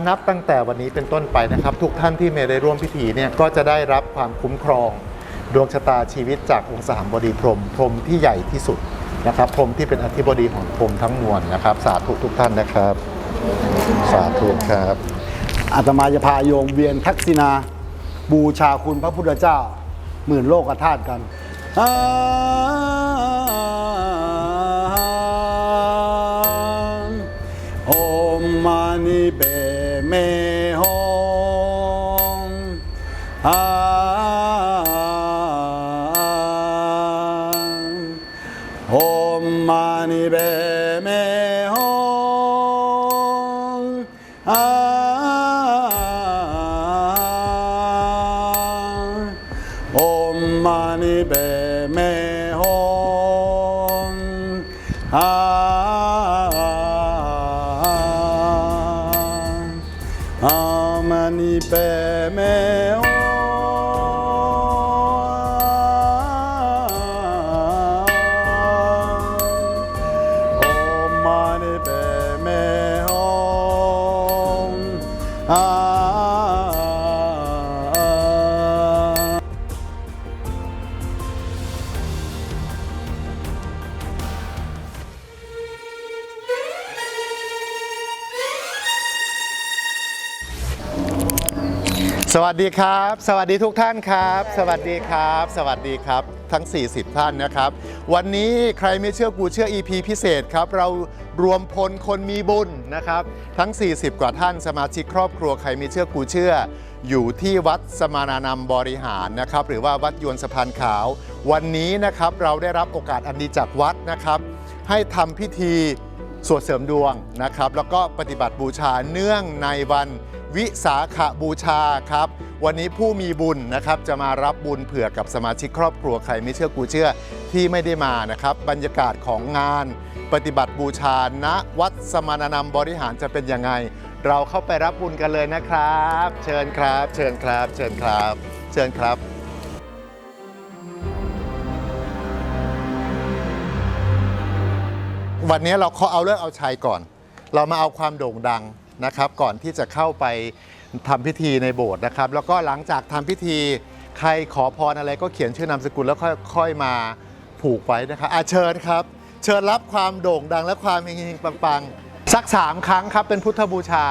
นับตั้งแต่วันนี้เป็นต้นไปนะครับ ทุกท่านที่ไม่ได้ร่วมพิธีเนี่ยก็จะได้รับความคุ้มครอง ดวงชะตาชีวิตจากองค์สหบดีพรมพรมที่ใหญ่ที่สุดนะครับพรมที่เป็นอธิบดีของพรมทั้งมวลนะครับ สาธุทุกท่านนะครับ สาธุครับอาตมาจะพาโยมเวียนทักษิณาบูชาคุณพระพุทธเจ้า หมื่นโลกธาตุกัน มมานิ สวัสดีครับ สวัสดีทุกท่านครับ สวัสดีครับ สวัสดีครับ ทั้ง 40 ท่านนะครับ วันนี้ใครไม่เชื่อกูเชื่อ EP พิเศษครับ เรารวมพลคนมีบุญนะครับ ทั้ง 40 กว่าท่านสมาชิกครอบครัวใครไม่เชื่อกูเชื่อ อยู่ที่วัดสมานานามบริหารนะครับ หรือว่าวัดยวนสะพานขาว วันนี้นะครับเราได้รับโอกาสอันดีจากวัดนะครับ ให้ทำพิธี สวดเสริมดวงนะครับ แล้วก็ปฏิบัติบูชาเนื่องในวันวิสาขบูชาครับ วันนี้ผู้มีบุญนะครับจะมารับบุญเผื่อกับสมาชิกครอบครัวใครไม่เชื่อกูเชื่อที่ไม่ได้มานะครับ บรรยากาศของงาน ปฏิบัติบูชาณวัดสมานนามบริหารจะเป็นยังไง เราเข้าไปรับบุญกันเลยนะครับ เชิญครับ เชิญครับ เชิญครับ เชิญครับ วันนี้เราเขาเอาเลิกเอาชัยก่อน เรามาเอาความโด่งดังนะครับ ก่อนที่จะเข้าไปทำพิธีในโบสถ์นะครับ แล้วก็หลังจากทำพิธีใครขอพรอะไรก็เขียนชื่อนามสกุลแล้วค่อยค่อยมาผูกไว้นะครับอาเชิญครับ เชิญรับความโด่งดังและความเฮงๆปังๆสักสามครั้งครับเป็นพุทธบูชา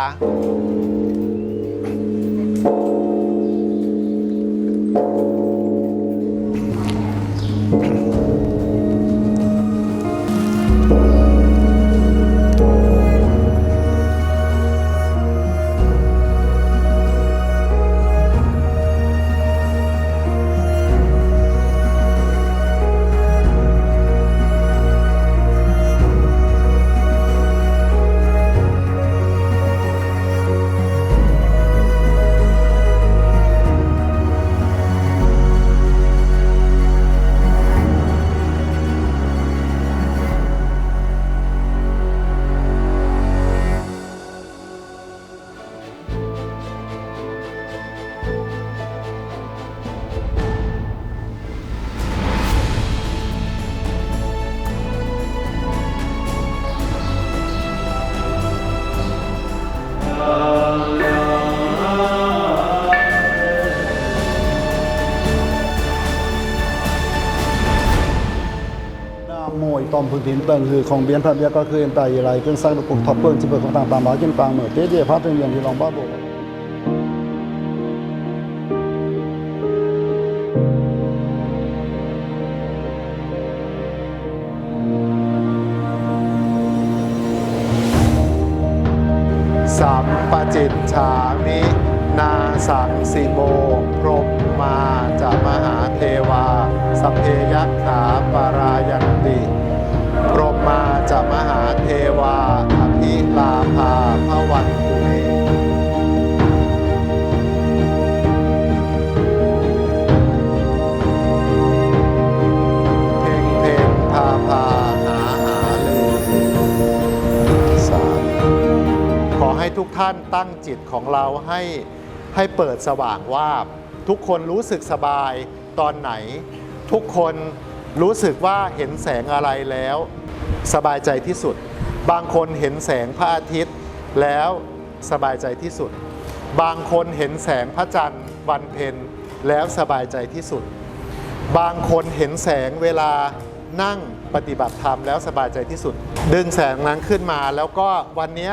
Nam mô Tom Phượng Tín Tần Hư Không Biến Thật Biết Có Khơi Em Tài Lại Cơn Sang Được Cùng Thập Phương Chỉ Bởi Không Tàng Tàm Báo Trên Pàng Mở Tế Địa Pháp Tương Diện Thì Lòng Ba Bộ ท่านตั้งจิตของเราให้ให้เปิดสว่างว่าทุกคนรู้สึกสบายตอนไหน ทุกคนรู้สึกว่าเห็นแสงอะไรแล้ว สบายใจที่สุด บางคนเห็นแสงพระอาทิตย์ แล้วสบายใจที่สุด บางคนเห็นแสงพระจันทร์วันเพ็ญแล้วสบายใจที่สุด บางคนเห็นแสงเวลานั่งปฏิบัติธรรมแล้วสบายใจที่สุด ดึงแสงนั้นขึ้นมาแล้วก็วันนี้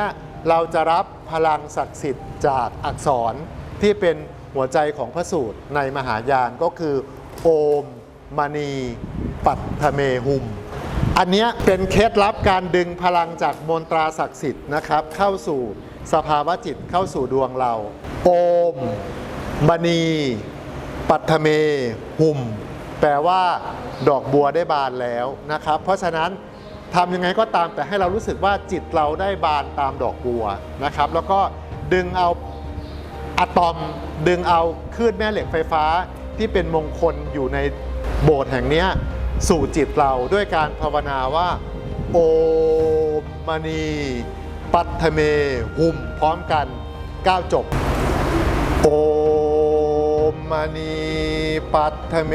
เราจะรับพลังศักดิ์สิทธิ์จากอักษรที่เป็นหัวใจของพระสูตรในมหายานก็คือโอมมณีปัตถเมหุม อันนี้เป็นเคล็ดลับการดึงพลังจากมนตราศักดิ์สิทธิ์นะครับ เข้าสู่สภาวะจิตเข้าสู่ดวงเรา โอมมณีปัทเมหุม แปลว่า ดอกบัวได้บานแล้วนะครับ เพราะฉะนั้น ทำยังไงก็ตามแต่ให้เรารู้สึกว่าจิตเราได้บานตามดอกบัวนะครับ แล้วก็ดึงเอาอะตอมดึงเอาคลื่นแม่เหล็กไฟฟ้าที่เป็นมงคลอยู่ในโบสถ์แห่งนี้สู่จิตเราด้วยการภาวนาว่า โอมมณีปัทเม หุมพร้อมกัน9จบ โอมมณีปัทเม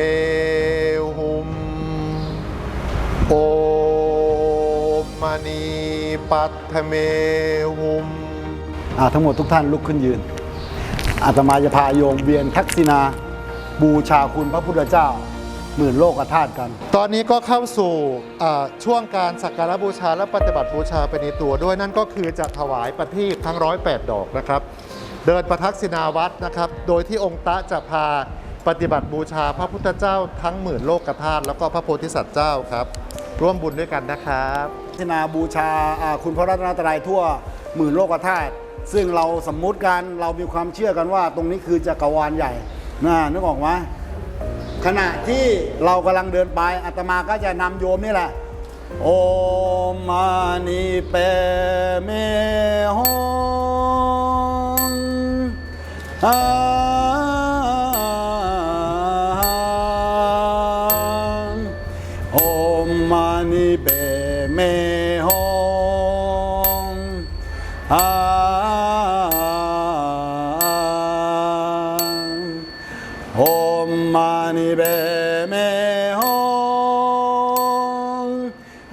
หุม โอ มมณีปัทเมหุมอ่าทั้งหมดทุกท่านลุกขึ้นยืน อาตมาจะพาโยมเวียนทักษิณาบูชาคุณพระพุทธเจ้า หมื่นโลกธาตุกัน ตอนนี้ก็เข้าสู่อ่าช่วงการสักการะบูชาและปฏิบัติบูชาไปในตัวด้วยนั่นก็คือจะถวายประทีปทั้งร้อยแปดดอกนะครับ เดินประทักษิณาวัดนะครับ โดยที่องค์ตะจะพาปฏิบัติบูชาพระพุทธเจ้าทั้งหมื่นโลกธาตุแล้วก็พระโพธิสัตว์เจ้าครับ ร่วมบุญด้วยกันนะครับ ทักษิณาบูชาคุณพระรัตนตรัยทั่วหมื่นโลกธาตุซึ่งเราสมมุติกันเรามีความเชื่อกันว่า ตรงนี้คือจักรวาลใหญ่นะนึกออกไหมขณะที่เรากำลังเดินไปอาตมาก็จะนำโยมนี่แหละ โอมมานิเปเมหงอา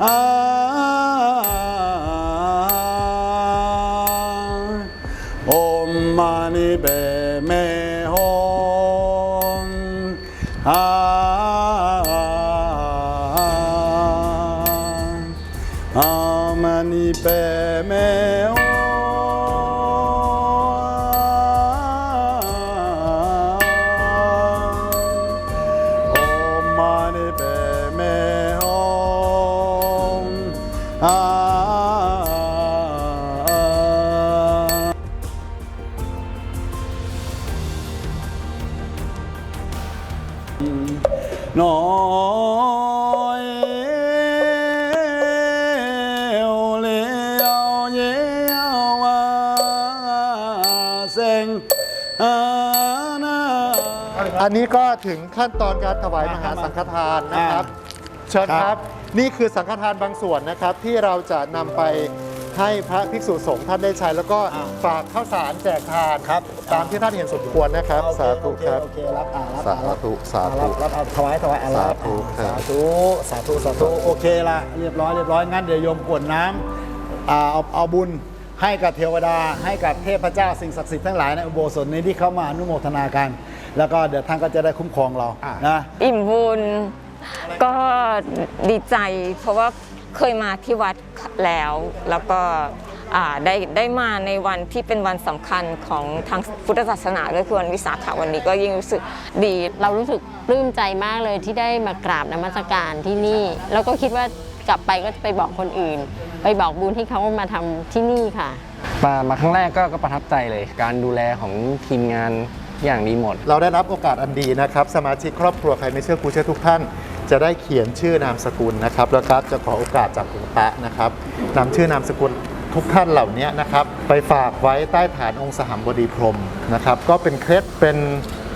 อ น้อยเลวเยวเซงอันนี้ก็ถึงขั้นตอนการถวายมหาสังฆทานนะครับ เชิญครับ นี่คือสังฆทานบางส่วนนะครับที่เราจะนำไป ให้พระภิกษุสงฆ์ท่านได้ใช้ แล้วก็อ่าฝากข้าวสารแจกทานครับตามที่ท่านเห็นสมควรนะครับโอเคสาธุครับโอเคโอเครับอ่ารับสาธุสาธุรับรับเอาถวายถวายอะไรสาธุครับสาธุสาธุสาธุโอเคละเรียบร้อยเรียบร้อยงั้นเดี๋ยวโยมกรวดน้ำอ่าเอาเอาบุญให้กับเทวดาให้กับเทพเจ้าสิ่งศักดิ์สิทธิ์ทั้งหลายในอุโบสถนี้ที่เข้ามาอนุโมทนากัน แล้วก็เดี๋ยวท่านก็จะได้คุ้มครองเราอะนะอิ่มบุญก็ดีใจเพราะว่า เคยมาที่วัดแล้ว แล้วก็อ่าได้ได้มาในวันที่เป็นวันสำคัญของทางพุทธศาสนาก็คือวันวิสาขะวันนี้ก็ยิ่งรู้สึกดี เรารู้สึกปลื้มใจมากเลยที่ได้มากราบนมัสการที่นี่ แล้วก็คิดว่ากลับไปก็จะไปบอกคนอื่น ไปบอกบุญที่เขามาทำที่นี่ค่ะ มามาครั้งแรกก็ก็ประทับใจเลย การดูแลของทีมงานอย่างดีหมด เราได้รับโอกาสอันดีนะครับ สมาชิกครอบครัวใครไม่เชื่อกูเชื่อทุกท่าน จะได้เขียนชื่อนามสกุลนะครับแล้วก็จะขอโอกาสจากคุณตะนะครับนำชื่อนามสกุลทุกท่านเหล่านี้นะครับ ไปฝากไว้ใต้ฐานองค์สหัมบดีพรมนะครับ ก็เป็นเคล็ดเป็น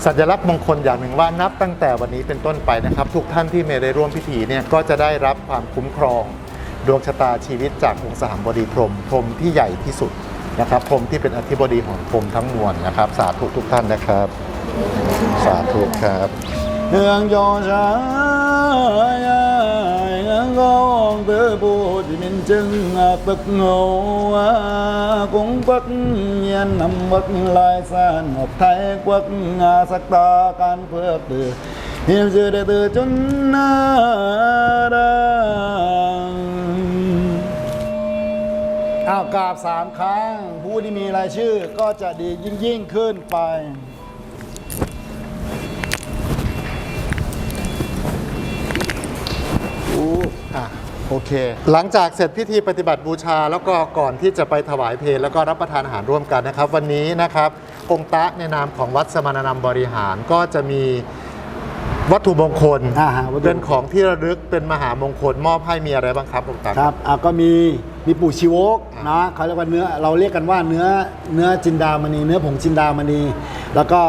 สัญลักษณ์มงคลอย่างหนึ่งว่านับตั้งแต่วันนี้เป็นต้นไปนะครับ ทุกท่านที่ไม่ได้ร่วมพิธีเนี่ยก็จะได้รับความคุ้มครอง ดวงชะตาชีวิตจากองค์สหัมบดีพรมพรมที่ใหญ่ที่สุดนะครับพรมที่เป็นอธิบดีของพรมทั้งมวลนะครับ สาธุทุกท่านนะครับ สาธุครับ เนืองโยชายยังก็งองเธอบูดิมินจึงปักเงาคงปักเงียนนำวักลายสานออกไทยกักงาสักตาการเพื่อตือเฮียเจอได้เตือจนนาดังอ้าวกราบสามครั้งผู้ที่มีรายชื่อก็จะดียิ่งยิ่งขึ้นไป โอเค หลังจากเสร็จพิธีปฏิบัติบูชา แล้วก็ก่อนที่จะไปถวายเพลแล้วก็รับประทานอาหารร่วมกันนะครับ วันนี้นะครับองค์ตะในนามของวัดสมานนามบริหารก็จะมีวัตถุมงคลอ่าฮะวัตถุ เป็นของที่ระลึกเป็นมหามงคลมอบให้มีอะไรบ้างครับองค์ตะ ครับอะก็มีมีปู่ชีวกนะเขาเรียกว่าเนื้อเราเรียกกันว่าเนื้อเนื้อจินดามณีเนื้อผงจินดามณี แล้วก็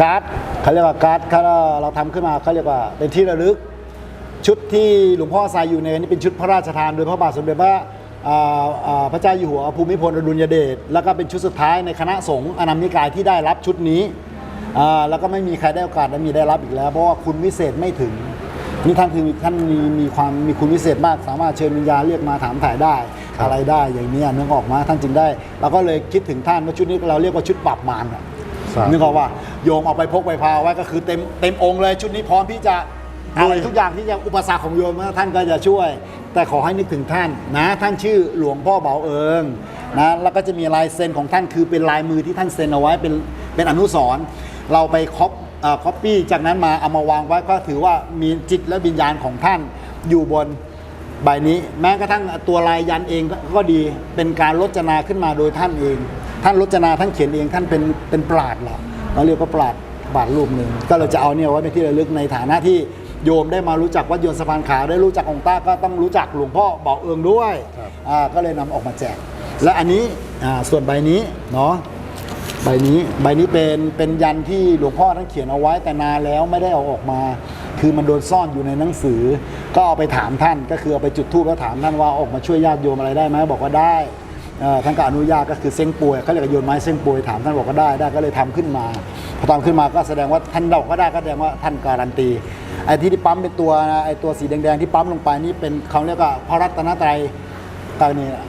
การ์ดเขาเรียกว่าการ์ดเขาเราทำขึ้นมาเขาเรียกว่าเป็นที่ระลึก ชุดที่หลวงพ่อใส่อยู่ในนี้เป็นชุดพระราชทานโดยพระบาทสมเด็จพระอ่าอ่าพระเจ้าอยู่หัวภูมิพลอดุลยเดชแล้วก็เป็นชุดสุดท้ายในคณะสงฆ์อนัมนิกายที่ได้รับชุดนี้อ่าแล้วก็ไม่มีใครได้โอกาสได้มีได้รับอีกแล้ว เพราะว่าคุณวิเศษไม่ถึงนี่ท่านคือท่านมีมีความมีคุณวิเศษมาก สามารถเชิญวิญญาณเรียกมาถามถ่ายได้ครับอะไรได้อย่างเนี้ยนึกออกมาท่านจึงได้เราก็เลยคิดถึงท่านว่าชุดนี้เราเรียกว่าชุดปรับมารอะครับนึกออกว่าโยมเอาไปพกไปพาไว้ก็คือเต็มเต็มองค์เลยชุดนี้พร้อมที่จะ อะไรทุกอย่างที่จะอุปสรรคของโยมนะท่านก็จะช่วย แต่ขอให้นึกถึงท่านนะ ท่านชื่อหลวงพ่อเบาเอิงนะแล้วก็จะมีลายเซ็นของท่านคือเป็นลายมือที่ท่านเซ็นเอาไว้เป็นเป็นอนุสรณ์เราไปคอปคอปปี้จากนั้นมาเอามาวางไว้ก็ถือว่ามีจิตและวิญญาณของท่านอยู่บนใบนี้ แม้กระทั่งตัวลายยันเองก็ดีเป็นการรจนาขึ้นมาโดยท่านเอง ท่านรจนาท่านเขียนเองท่านเป็นเป็นปราดเหรอเราเรียกว่าปราดบาทรูปหนึ่งก็เราจะเอาเนี่ยไว้เป็นที่ระลึกในฐานะที่ โยมได้มารู้จักวัดโยนสะพานขาวได้รู้จักองค์ต้าก็ต้องรู้จักหลวงพ่อบอกเอิงด้วยอ่าก็เลยนำออกมาแจก และอันนี้อ่าส่วนใบนี้เนาะใบนี้ใบนี้เป็นเป็นยันที่หลวงพ่อท่านเขียนเอาไว้แต่นานแล้วไม่ได้เอาออกมา คือมันโดนซ่อนอยู่ในหนังสือ ก็เอาไปถามท่านก็คือเอาไปจุดธูปแล้วถามท่านว่าออกมาช่วยญาติโยมอะไรได้ไหมบอกว่าได้เอ่อท่านก็อนุญาตก็คือเส้งป่วยเขาเรียกว่าโยนไม้เส้งป่วยถามท่านบอกว่าได้ได้ก็เลยทำขึ้นมาพอทำขึ้นมาก็แสดงว่าท่านดอกก็ได้ก็แสดงว่าท่านการันตีไอ้ที่ที่ปั๊มเป็นตัวนะไอ้ตัวสีแดงๆที่ปั๊มลงไปนี่เป็นเขาเรียกว่าพระรัตนตรัยตอนนี้อะ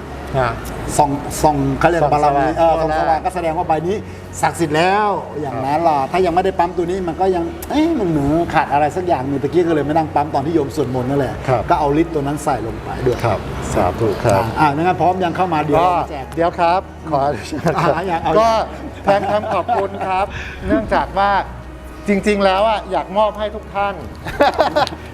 ส่องส่องเขาเรียกว่าบารมีเออส่ส่อองงสสว่าว่าง งก็แสดงว่าใบนี้ศักดิ์สิทธิ์แล้วอย่างนั้นล่ะถ้ายังไม่ได้ปั๊มตัวนี้มันก็ยังเอ๊ะมันเหนือขาดอะไรสักอย่างหนึ่งตะกี้ก็เลยไม่นั่งปั๊มตอนที่โยมสวดมนต์นั่นแหละครับ ก็เอาลิตรตัวนั้นใส่ลงไปด้วยครับสาธุครับ อ่างั้นพร้อมยังเข้ามาเดี๋ยวก็เราแจก เดี๋ยวครับ ขออนุญาตครับอ่าอยากเอาก็แทนคำขอบคุณครับ เนื่องจากว่า จริงๆแล้วอะอยากมอบให้ทุกท่าน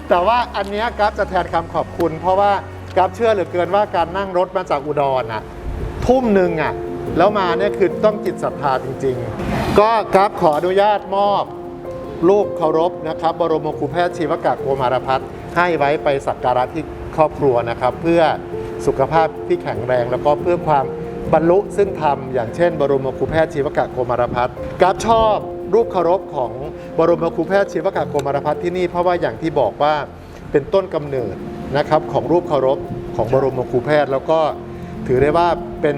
แต่ว่าอันเนี้ยกราฟจะแทนคำขอบคุณ เพราะว่ากราฟเชื่อเหลือเกินว่าการนั่งรถมาจากอุดรน่ะทุ่มหนึ่งอะแล้วมาเนี่ยคือต้องจิตศรัทธาจริง ๆ ก็กราฟขออนุญาตมอบรูปเคารพนะครับ บรมครูแพทย์ชีวกะโกมารพัฒน์ให้ไว้ไปสักการะที่ครอบครัวนะครับ เพื่อสุขภาพที่แข็งแรง แล้วก็เพื่อความบรรลุซึ่งธรรมอย่างเช่น บรมครูแพทย์ชีวกะโกมารพัฒน์กราฟชอบ รูปเคารพของบรมครูแพทย์ชีวกะโกมารพัฒน์ที่นี่เพราะว่าอย่างที่บอกว่าเป็นต้นกำเนิดนะครับของรูปเคารพของบรมครูแพทย์ แล้วก็ถือได้ว่าเป็น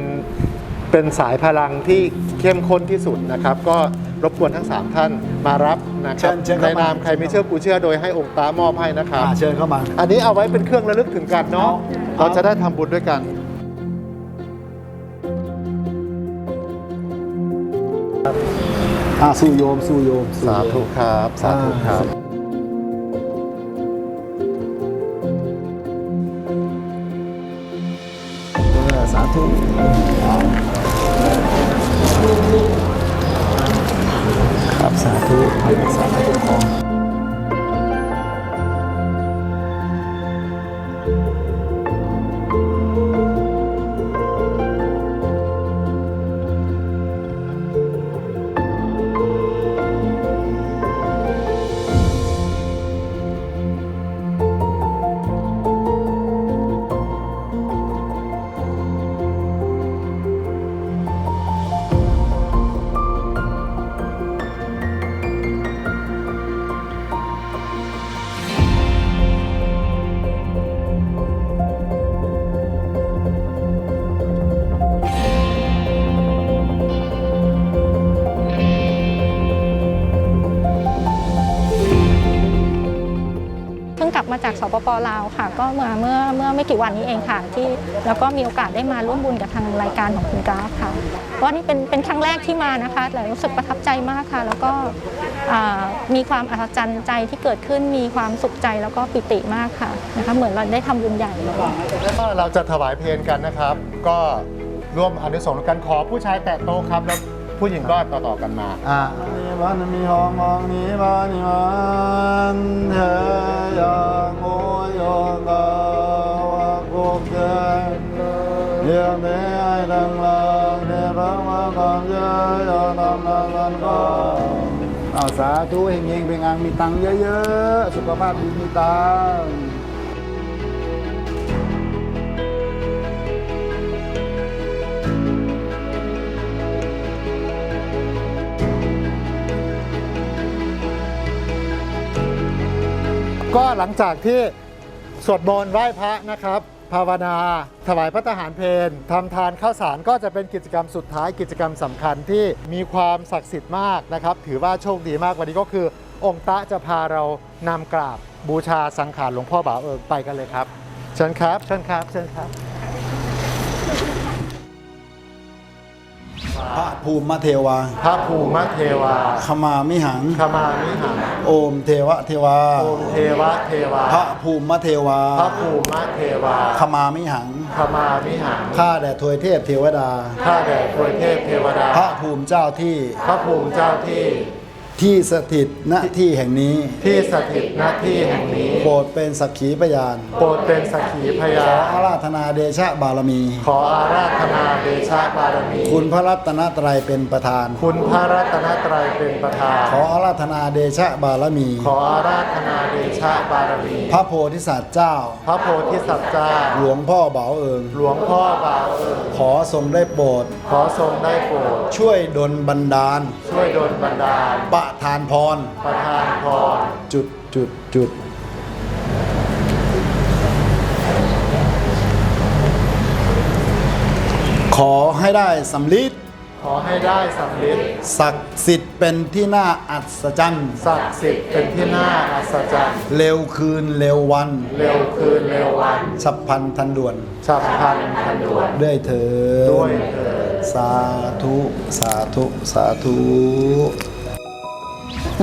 เป็นสายพลังที่เข้มข้นที่สุดนะครับ ก็รบกวนทั้ง 3 ท่านมารับนะครับเชิญเชิญในเข้ามานามใครไม่เชื่อกูเชื่อโดยให้องค์ตามอบให้นะครับอ่าเชิญเข้ามา อันนี้เอาไว้เป็นเครื่องระลึกถึงกันเนาะเอาเราจะได้ทำบุญด้วยกัน อ่าสู้โยมสู้โยมสู้สาโยม ธุครับ สาธุครับ มาจากสปปลาวค่ะ ก็มาเมื่อเมื่อไม่กี่วันนี้เองค่ะ ที่แล้วก็มีโอกาสได้มาร่วมบุญกับทางรายการของคุณกราฟค่ะเพราะนี่เป็นเป็นครั้งแรกที่มานะคะแต่รู้สึกประทับใจมากค่ะ แล้วก็มีความอัศจรรย์ใจที่เกิดขึ้นมีความสุขใจแล้วก็ปิติมากค่ะนะคะเหมือนเราได้ทำบุญใหญ่เลยก็เราจะถวายเพลงกันนะครับ ก็ร่วมอนุสงส์กันขอผู้ชายแตะโต๊ะครับแล้ว ผู้หญิงก็ต่อๆกันมาอ่านิวันมีหองมองนิวันนิวันเธอยังโอยองกาวะกุกเกนเยี่ยมเด้ไอ้ดังลังเดรังมาคำเยอะยอดำลังกันก็เอาสาธุเฮงเฮงเป็นงานมีตังค์เยอะๆ สุขภาพดีมีตัง ก็หลังจากที่สวดมนต์ไหว้พระนะครับ ภาวนา ถวายพระทหารเพลทำทานข้าวสารก็จะเป็นกิจกรรมสุดท้ายกิจกรรมสำคัญที่มีความศักดิ์สิทธิ์มากนะครับ ถือว่าโชคดีมากวันนี้ก็คือ องค์ตะจะพาเรานำกราบบูชาสังขารหลวงพ่อบ่าวเอิงไปกันเลยครับ เชิญครับ เชิญครับ เชิญครับ พระภูมิเทวา พระภูมิเทวาขมามิหัง ขมามิหัง โอมเทวะเทวา โอมเทวะเทวา พระภูมิเทวา พระภูมิเทวาขมามิหัง ขมามิหัง ข้าแด่ทวยเทพเทวดา ข้าแด่ทวยเทพเทวดา พระภูมิเจ้าที่ พระภูมิเจ้าที่ ที่สถิตณที่แห่งนี้ ที่สถิตณที่แห่งนี้ โปรดเป็นสักขีพยาน โปรดเป็นสักขีพยาขอนอาราธนาเดชะบารมี ขออาราธนาเดชะบารมี คุณพระรัตนตรัยเป็นประธาน คุณพระรัตนตรัยเป็นประธาน ขออาราธนาเดชะบารมี ขออาราธนาเดชะบารมี พระโพธิสัตว์เจ้า พระโพธิสัตว์เจ้า หลวงพ่อเบาเอิงหลวงพ่อบาวเอิญขอทรงได้โปรด ขอทรงได้โปรด ช่วยดลบันดาล ช่วยดลบันดาล ประทานพร ประทานพร จุดจุดจุดขอให้ได้สำลิด ขอให้ได้สำเร็จศักดิ์สิทธิ์เป็นที่น่าอัศจรรย์ ศักดิ์สิทธิ์เป็นที่น่าอัศจรรย์ เร็วคืนเร็ววัน เร็วคืนเร็ววัน ฉับพลันทันด่วน ฉับพลันทันด่วน ด้วยเถิดด้วยเถิดสาธุ สาธุ สาธุ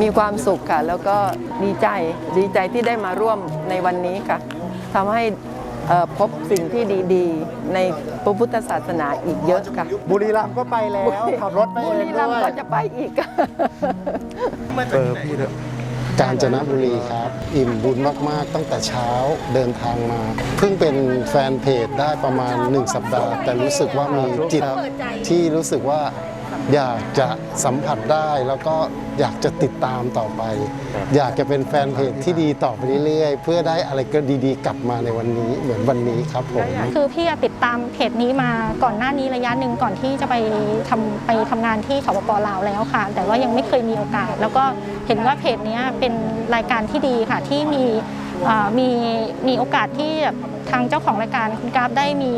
มีความสุขค่ะ แล้วก็ดีใจดีใจที่ได้มาร่วมในวันนี้ค่ะทำให้เอ่อ พบสิ่งที่ดีๆ ในพระพุทธศาสนาอีกเยอะค่ะบุรีรัมย์ก็ไปแล้วขับรถไปบุเอรีงรัด้มย์วยก็จะไปอีก เออพี่เถอะกาญจนบุรีครับ อิ่มบุญมาก ๆ ตั้งแต่เช้าเดินทางมา เพิ่งเป็นแฟนเพจได้ประมาณ 1 สัปดาห์ แต่รู้สึกว่ามีจิตที่รู้สึกว่า อยากจะสัมผัสได้แล้วก็อยากจะติดตามต่อไป อยากจะเป็นแฟนเพจที่ดีต่อไปเรื่อยๆ เพื่อได้อะไรก็ดีๆ กลับมาในวันนี้เหมือนวันนี้ครับผมคือพี่อะติดตามเพจนี้มาก่อนหน้านี้ระยะหนึ่งก่อนที่จะไปทำไปทำงานที่สปปลาวแล้วค่ะ แต่ว่ายังไม่เคยมีโอกาส แล้วก็เห็นว่าเพจเนี้ยเป็นรายการที่ดีค่ะที่มีอ่า มีมีโอกาสที่แบบทางเจ้าของรายการคุณกราฟได้มี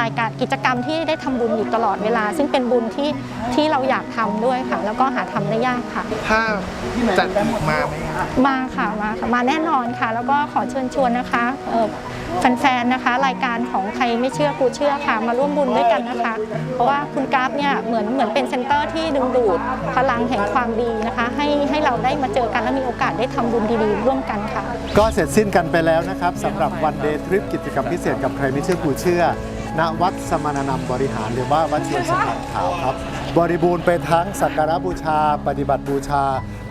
รายการกิจกรรมที่ได้ทำบุญอยู่ตลอดเวลา ซึ่งเป็นบุญที่ที่เราอยากทำด้วยค่ะ แล้วก็หาทำได้ยากค่ะถ้าจัดอีกมาไหมมาค่ะมาค่ะมาแน่นอนค่ะ แล้วก็ขอเชิญชวนนะคะเอ่อ แฟนๆนะคะ รายการของใครไม่เชื่อกูเชื่อค่ะ มาร่วมบุญด้วยกันนะคะ เพราะว่าคุณกราฟเนี่ยเหมือนเหมือนเป็นเซ็นเตอร์ที่ดึงดูดพลังแห่งความดีนะคะ ให้ให้เราได้มาเจอกันและมีโอกาสได้ทำบุญดีๆ ร่วมกันค่ะ ก็เสร็จสิ้นกันไปแล้วนะครับสำหรับวันเดย์ทริปกิจกรรมพิเศษกับใครไม่เชื่อกูเชื่อณวัดสมานนำบริหารหรือว่าวัดเชียงสมานขาวครับ บริบูรณ์ไปทั้งสักการะบูชา ปฏิบัติบูชา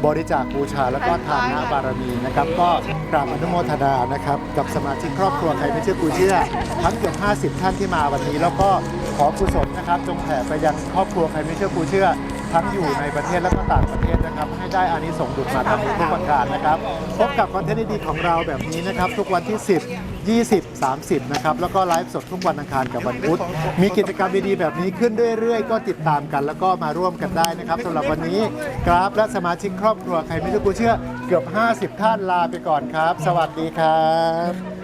บริจาคบูชาแล้วก็ทานน้บารมีนะครับ ก็กราบอนุโมทนานะครับ กับสมาชิกครอบครัวใครไม่เชื่อกูเชื่อ ทั้งเกือบ 50 ท่านที่มาวันนี้ แล้วก็ขอกุศลนะครับ จงแผ่ไปยังครอบครัวใครไม่เชื่อกูเชื่อ ทั้งอยู่ในประเทศและก็ต่างประเทศนะครับ ให้ได้อานิสงส์ดุจมาทำทุกประการนะครับ พบกับคอนเทนต์ดีๆของเราแบบนี้นะครับ ทุกวันที่ 10 20 30 นะครับ แล้วก็ไลฟ์สดทุกวันอังคารกับวันพุธ มีกิจกรรมดีๆแบบนี้ขึ้นเรื่อยๆ ก็ติดตามกัน แล้วก็มาร่วมกันได้นะครับสำหรับวันนี้กราฟและสมาชิกครอบครัวใครไม่รู้กูเชื่อเกือบ 50 ท่านลาไปก่อนครับ สวัสดีครับ